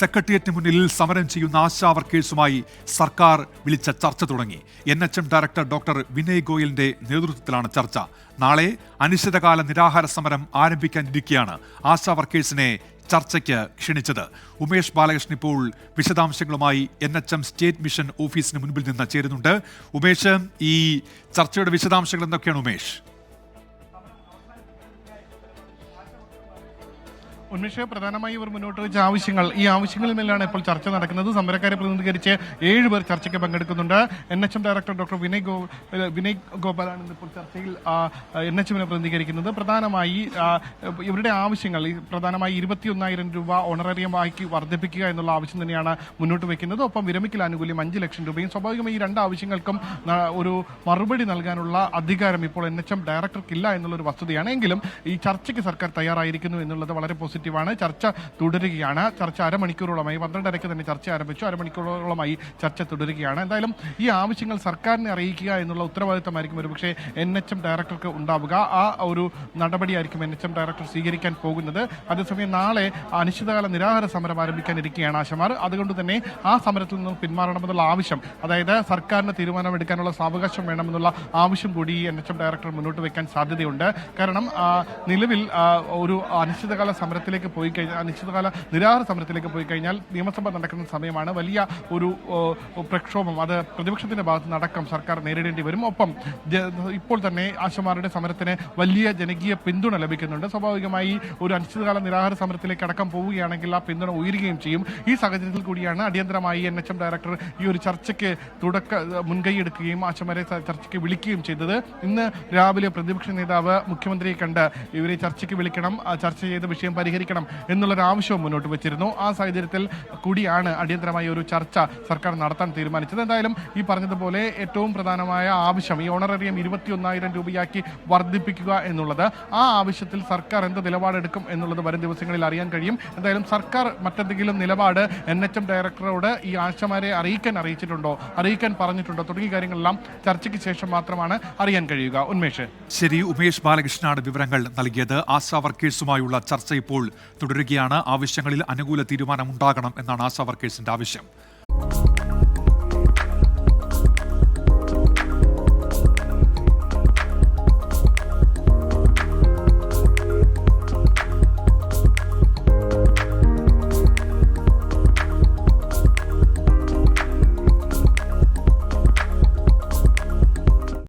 സെക്രട്ടേറിയറ്റിന് മുന്നിൽ സമരം ചെയ്യുന്ന ആശാ വർക്കേഴ്സുമായി സർക്കാർ വിളിച്ച ചർച്ച തുടങ്ങി. N H M director doctor Vinay ഗോയലിന്റെ നേതൃത്വത്തിലാണ് ചർച്ച. നാളെ അനിശ്ചിതകാല നിരാഹാര സമരം ആരംഭിക്കാനിരിക്കെയാണ് ആശാ വർക്കേഴ്സിനെ ചർച്ചയ്ക്ക് ക്ഷണിച്ചത്. ഉമേഷ് ബാലകൃഷ്ണൻ ഇപ്പോൾ വിശദാംശങ്ങളുമായി N H M state mission ഓഫീസിന് മുൻപിൽ നിന്ന് ചേരുന്നുണ്ട്. ഉമേഷ് ഈ ചർച്ചയുടെ വിശദാംശങ്ങൾ എന്തൊക്കെയാണ് ഉമേഷ്? ഉന്മേഷ പ്രധാനമായി ഇവർ മുന്നോട്ട് വെച്ച ആവശ്യങ്ങൾ. ഈ ആവശ്യങ്ങളിൽ മേലാണ് ഇപ്പോൾ ചർച്ച നടക്കുന്നത്. സമരക്കാരെ പ്രതിനിധീകരിച്ച് ഏഴ് പേർ ചർച്ചയ്ക്ക് പങ്കെടുക്കുന്നുണ്ട്. N H M director doctor Vinay go Vinay ഗോപാലാണ് ഇപ്പോൾ ചർച്ചയിൽ എൻ എച്ച് എമ്മിനെ പ്രതിനിധീകരിക്കുന്നത്. പ്രധാനമായി ഇവരുടെ ആവശ്യങ്ങൾ പ്രധാനമായി ഇരുപത്തിയൊന്നായിരം രൂപ ഓണറേറിയമാക്കി വർദ്ധിപ്പിക്കുക എന്നുള്ള ആവശ്യം തന്നെയാണ് മുന്നോട്ട് വെക്കുന്നത്. ഒപ്പം വിരമിക്കൽ ആനുകൂല്യം അഞ്ച് ലക്ഷം രൂപയും സ്വാഭാവികമായി ഈ രണ്ട് ആവശ്യങ്ങൾക്കും ഒരു മറുപടി നൽകാനുള്ള അധികാരം ഇപ്പോൾ എൻ എച്ച് എം ഡയറക്ടർക്കില്ല എന്നുള്ളൊരു വസ്തുതയാണ്. എങ്കിലും ഈ ചർച്ചയ്ക്ക് സർക്കാർ തയ്യാറായിരിക്കുന്നു എന്നുള്ളത് വളരെ പോസിറ്റീവാണ്. ചർച്ച തുടരുകയാണ്. ചർച്ച അരമണിക്കൂറോളമായി പന്ത്രണ്ടരയ്ക്ക് തന്നെ ചർച്ച ആരംഭിച്ചു. അരമണിക്കൂറോളമായി ചർച്ച തുടരുകയാണ്. എന്തായാലും ഈ ആവശ്യങ്ങൾ സർക്കാരിനെ അറിയിക്കുക എന്നുള്ള ഉത്തരവാദിത്തമായിരിക്കും ഒരുപക്ഷെ എൻ എച്ച് എം ഡയറക്ടർക്ക് ഉണ്ടാവുക. ആ ഒരു നടപടിയായിരിക്കും എൻ എച്ച് എം ഡയറക്ടർ സ്വീകരിക്കാൻ പോകുന്നത്. അതേസമയം നാളെ അനിശ്ചിതകാല നിരാഹാര സമരം ആരംഭിക്കാനിരിക്കുകയാണ് ആശമാർ. അതുകൊണ്ട് തന്നെ ആ സമരത്തിൽ നിന്നും പിന്മാറണമെന്നുള്ള ആവശ്യം അതായത് സർക്കാരിന് തീരുമാനമെടുക്കാനുള്ള സാവകാശം വേണമെന്നുള്ള ആവശ്യം കൂടി എൻ എച്ച് എം ഡയറക്ടർ മുന്നോട്ട് വയ്ക്കാൻ സാധ്യതയുണ്ട്. കാരണം നിലവിൽ ഒരു അനിശ്ചിതകാല സമരത്തിലേക്ക് പോയി കഴിഞ്ഞാൽ അനിശ്ചിതകാല നിരാഹാര സമരത്തിലേക്ക് പോയി കഴിഞ്ഞാൽ നിയമസഭ നടക്കുന്ന സമയമാണ് വലിയ ഒരു പ്രക്ഷോഭം. അത് പ്രതിപക്ഷത്തിന്റെ ഭാഗത്ത് നടക്കം സർക്കാർ നേരിടേണ്ടി വരും. ഒപ്പം ഇപ്പോൾ തന്നെ ആശമാരുടെ സമരത്തിന് വലിയ ജനകീയ പിന്തുണ ലഭിക്കുന്നുണ്ട്. സ്വാഭാവികമായി ഒരു അനിശ്ചിതകാല നിരാഹാര സമരത്തിലേക്ക് അടക്കം പോവുകയാണെങ്കിൽ ആ പിന്തുണ ഉയരുകയും ചെയ്യും. ഈ സാഹചര്യത്തിൽ കൂടിയാണ് അടിയന്തരമായി എൻ എച്ച് എം ഡയറക്ടർ ഈ ഒരു ചർച്ചയ്ക്ക് തുടക്ക മുൻകൈ എടുക്കുകയും ആശമാരെ ചർച്ചയ്ക്ക് വിളിക്കുകയും ചെയ്തത്. ഇന്ന് രാവിലെ പ്രതിപക്ഷ നേതാവ് മുഖ്യമന്ത്രിയെ കണ്ട് ഇവരെ ചർച്ചയ്ക്ക് വിളിക്കണം ചർച്ച ചെയ്ത വിഷയം പരിഹരിക്കണം എന്നുള്ളൊരു ആവശ്യവും മുന്നോട്ട് വെച്ചിരുന്നു. ആ സാഹചര്യത്തിൽ കൂടിയാണ് അടിയന്തരമായി ഒരു ചർച്ച സർക്കാർ നടത്താൻ തീരുമാനിച്ചത്. എന്തായാലും ഈ പറഞ്ഞതുപോലെ ഏറ്റവും പ്രധാനമായ ആവശ്യം ഈ ഓണറേറിയം ഇരുപത്തിയൊന്നായിരം രൂപയാക്കി വർദ്ധിപ്പിക്കുക എന്നുള്ളത് ആ ആവശ്യത്തിൽ സർക്കാർ എന്ത് നിലപാടെടുക്കും എന്നുള്ളത് വരും ദിവസങ്ങളിൽ അറിയാൻ കഴിയും. എന്തായാലും സർക്കാർ മറ്റെന്തെങ്കിലും നിലപാട് എൻ എച്ച് എം ഡയറക്ടറോട് ഈ ആശമാരെ അറിയിക്കാൻ അറിയിച്ചിട്ടുണ്ടോ? അറിയിക്കാൻ പറഞ്ഞിട്ടുണ്ടോ? തുടങ്ങിയ കാര്യങ്ങളെല്ലാം ചർച്ചയ്ക്ക് ശേഷം മാത്രമാണ് അറിയാൻ കഴിയുക. ഉന്മേഷ്. ശരി ഉമേഷ് ബാലകൃഷ്ണനാണ് വിവരങ്ങൾ നൽകിയത്. ആശാ വർക്കേഴ്സുമായുള്ള ചർച്ച ഇപ്പോൾ തുടരുകയാണ്. ആവശ്യങ്ങളിൽ അനുകൂല തീരുമാനമുണ്ടാകണം എന്നാണ് ആശാ വർക്കേഴ്സിന്റെ ആവശ്യം.